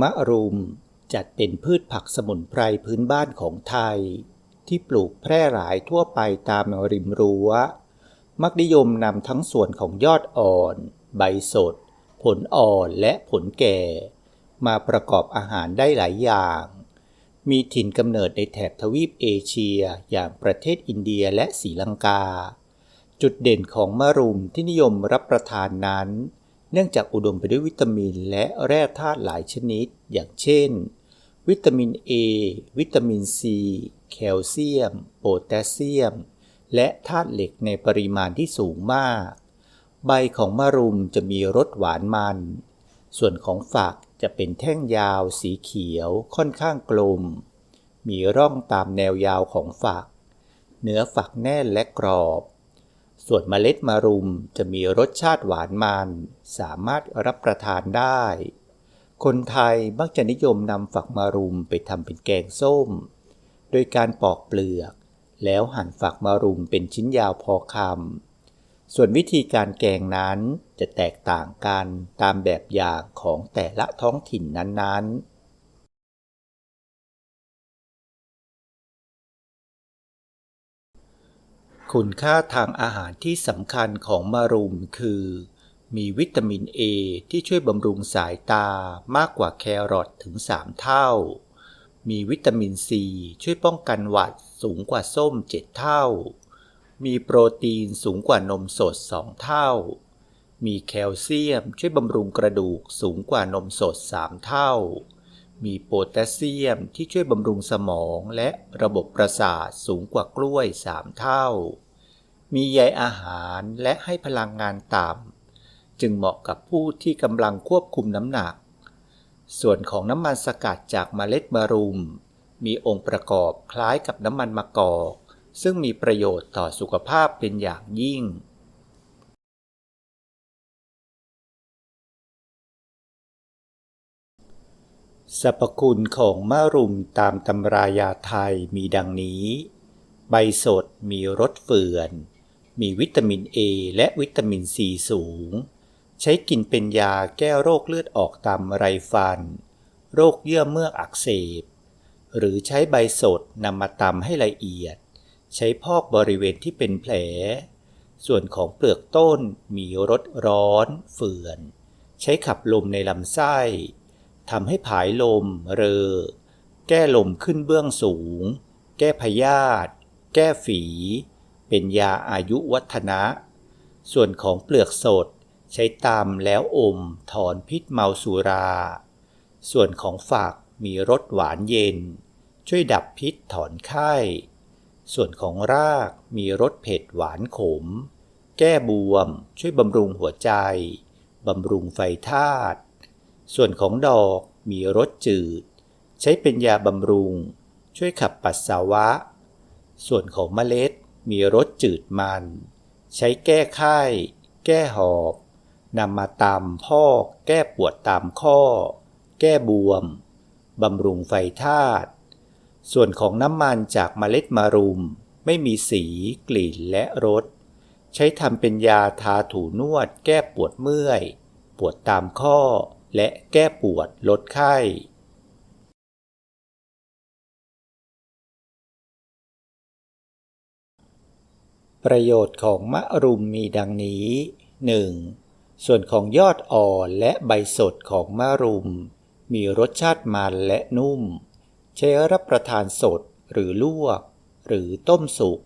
มะรุมจัดเป็นพืชผักสมุนไพรพื้นบ้านของไทย ที่ปลูกแพร่หลายทั่วไปตามริมรั้ว มักนิยมนำทั้งส่วนของยอดอ่อน ใบสด ผลอ่อนและผลแก่ มาประกอบอาหารได้หลายอย่าง มีถิ่นกำเนิดในแถบทวีปเอเชียอย่างประเทศอินเดียและศรีลังกา จุดเด่นของมะรุมที่นิยมรับประทานนั้น เนื่องจากอุดมไปด้วยวิตามินและแร่ธาตุหลายชนิด อย่างเช่น วิตามิน A วิตามิน C แคลเซียม โพแทสเซียม และธาตุเหล็กในปริมาณที่สูงมาก ใบของมะรุมจะมีรสหวานมัน ส่วนของฝักจะเป็นแท่งยาวสีเขียวค่อนข้างกลม มีร่องตามแนวยาวของฝัก เนื้อฝักแน่นและกรอบ ส่วนเมล็ดมะรุมจะมีรสชาติหวานมัน สามารถรับประทานได้ คนไทยมักจะนิยมนำฝักมะรุมไปทำเป็นแกงส้ม โดยการปอกเปลือก แล้วหั่นฝักมะรุมเป็นชิ้นยาวพอคำ ส่วนวิธีการแกงนั้นจะแตกต่างกันตามแบบอย่างของแต่ละท้องถิ่นนั้นๆ คุณค่าทางอาหารที่สำคัญของมะรุมคือ มีวิตามิน A ที่ช่วยบำรุงสายตามากกว่าแครอทถึง 3 เท่า มีวิตามิน C ช่วยป้องกันหวัดสูงกว่าส้ม 7 เท่า มีโปรตีนสูงกว่านมสด 2 เท่า มีแคลเซียมช่วยบำรุงกระดูกสูงกว่านมสด 3 เท่า มีโพแทสเซียมที่ช่วยบำรุงสมองและระบบประสาทสูงกว่ากล้วย 3 เท่า มีใยอาหารและให้พลังงานต่ำ จึงเหมาะกับผู้ที่กำลังควบคุมน้ำหนัก ส่วนของน้ำมันสกัดจากเมล็ดมะรุม มีองค์ประกอบคล้ายกับน้ำมันมะกอก ซึ่งมีประโยชน์ต่อสุขภาพเป็นอย่างยิ่ง สรรพคุณของมะรุมตามตำรายาไทยมีดังนี้ ใบสดมีรสเฟื่อน มีวิตามิน A และวิตามิน C สูง ใช้กินเป็นยาแก้โรคเลือดออกตามไรฟัน โรคเยื่อเมือกอักเสบ หรือใช้ใบสดนำมาตำให้ละเอียด ใช้พอกบริเวณที่เป็นแผล ส่วนของเปลือกต้นมีรสร้อน เฟื่อน ใช้ขับลมในลำไส้ ทำให้ผายลม เรอ แก้ลมขึ้นเบื้องสูง แก้พยาธิแก้ฝี เป็นยาอายุวัฒนะ ส่วนของเปลือกสดใช้ตำแล้วอมถอนพิษเมาสุรา ส่วนของฝักมีรสหวานเย็น ช่วยดับพิษถอนไข้ ส่วนของรากมีรสเผ็ดหวานขม แก้บวม ช่วยบำรุงหัวใจ บำรุงไฟธาตุ ส่วนของดอกมีรสจืด ใช้เป็นยาบำรุง ช่วยขับปัสสาวะ ส่วนของเมล็ดมีรสจืดมัน ใช้แก้ไข้ แก้หอบนำมาตำพอกแก้ปวดตามข้อ แก้บวมบำรุงไฟธาตุส่วนของน้ำมันจากเมล็ดมะรุม ไม่มีสีกลิ่นและรส ใช้ทำเป็นยาทาถูนวดแก้ปวดเมื่อย ปวดตามข้อ และแก้ปวดลดไข้ประโยชน์ของมะรุมมีดังนี้ 1. ส่วนของยอดอ่อนและใบสดของมะรุม มีรสชาติมันและนุ่ม ใช้รับประทานสดหรือลวก หรือต้มสุก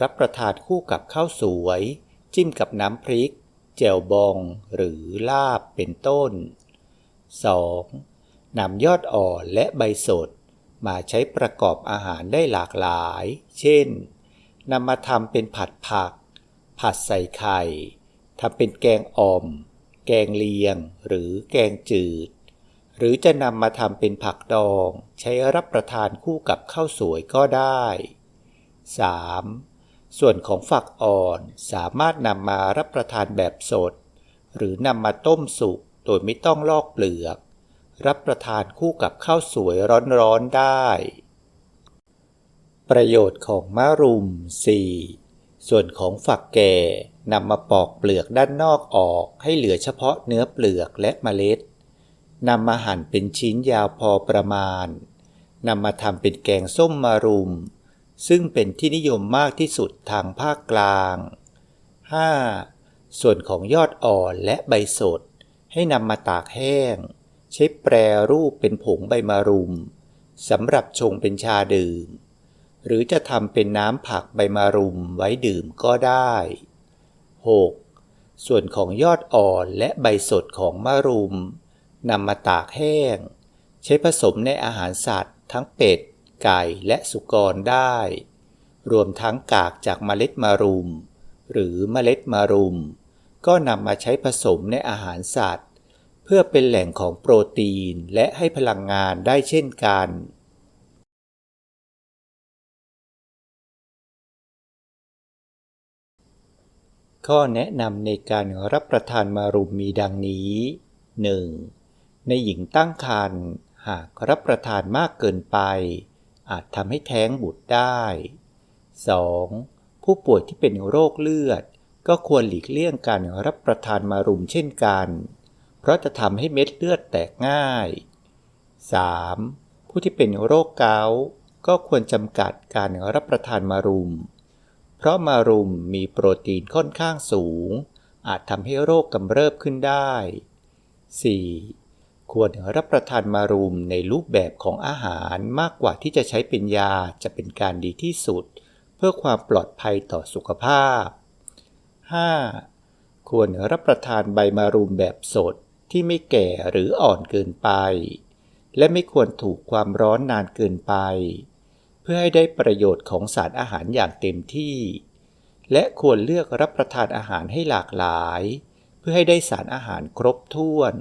รับประทานคู่กับข้าวสวย จิ้มกับน้ำพริก แจ่วบองหรือลาบเป็นต้น 2. นำยอดอ่อนและใบสด มาใช้ประกอบอาหารได้หลากหลาย เช่น นำมาทำเป็นผัดผัก ผัดใส่ไข่ ทำเป็นแกงอ่อม แกงเลียง หรือแกงจืด หรือจะนำมาทำเป็นผักดอง ใช้รับประทานคู่กับข้าวสวยก็ได้ 3. ส่วนของฝักอ่อนสามารถนำมารับประทานแบบสด หรือนำมาต้มสุก โดยไม่ต้องลอกเปลือก รับประทานคู่กับข้าวสวยร้อนๆได้ ประโยชน์ของมะรุม 4. ส่วนของฝักแก่นำมาปอกเปลือกด้านนอกออกให้เหลือเฉพาะเนื้อเปลือกและเมล็ดนำมาหั่นเป็นชิ้นยาวพอประมาณนำมาทำเป็นแกงส้มมารุม ซึ่งเป็นที่นิยมมากที่สุดทางภาคกลาง 5. ส่วนของยอดอ่อนและใบสด ให้นำมาตากแห้ง ใช้แปรรูปเป็นผงใบมารุมสำหรับชงเป็นชาดื่ม หรือจะทำเป็นน้ำผักใบมารุมไว้ดื่มก็ได้ 6. ส่วนของยอดอ่อนและใบสดของมะรุมนำมาตากแห้ง ใช้ผสมในอาหารสัตว์ ทั้งเป็ด ไก่และสุกรได้ รวมทั้งกากจากเมล็ดมะรุม หรือเมล็ดมะรุม ก็นำมาใช้ผสมในอาหารสัตว์ เพื่อเป็นแหล่งของโปรตีนและให้พลังงานได้เช่นกันข้อแนะนำในการรับประทานมารุมมีดังนี้ 1. ในหญิงตั้งครรภ์หากรับประทานมากเกินไป อาจทำให้แท้งบุตรได้ 2. ผู้ป่วยที่เป็นโรคเลือด ก็ควรหลีกเลี่ยงการรับประทานมารุมเช่นกัน เพราะจะทำให้เม็ดเลือดแตกง่าย 3. ผู้ที่เป็นโรคเกาต์ก็ควรจำกัดการรับประทานมารุม เพราะมารุมมีโปรตีนค่อนข้างสูง อาจทำให้โรคกำเริบขึ้นได้ 4. ควรรับประทานมารุมในรูปแบบของอาหารมากกว่าที่จะใช้เป็นยาจะเป็นการดีที่สุด เพื่อความปลอดภัยต่อสุขภาพ 5. ควรรับประทานใบมารุมแบบสดที่ไม่แก่หรืออ่อนเกินไป และไม่ควรถูกความร้อนนานเกินไป เพื่อให้ได้ประโยชน์ของสารอาหารอย่างเต็มที่ และควรเลือกรับประทานอาหารให้หลากหลาย เพื่อให้ได้สารอาหารครบถ้วน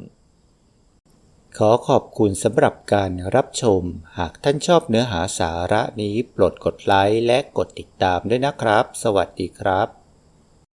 ขอขอบคุณสำหรับการรับชม หากท่านชอบเนื้อหาสาระนี้โปรดกดไลค์และกดติดตามด้วยนะครับ สวัสดีครับ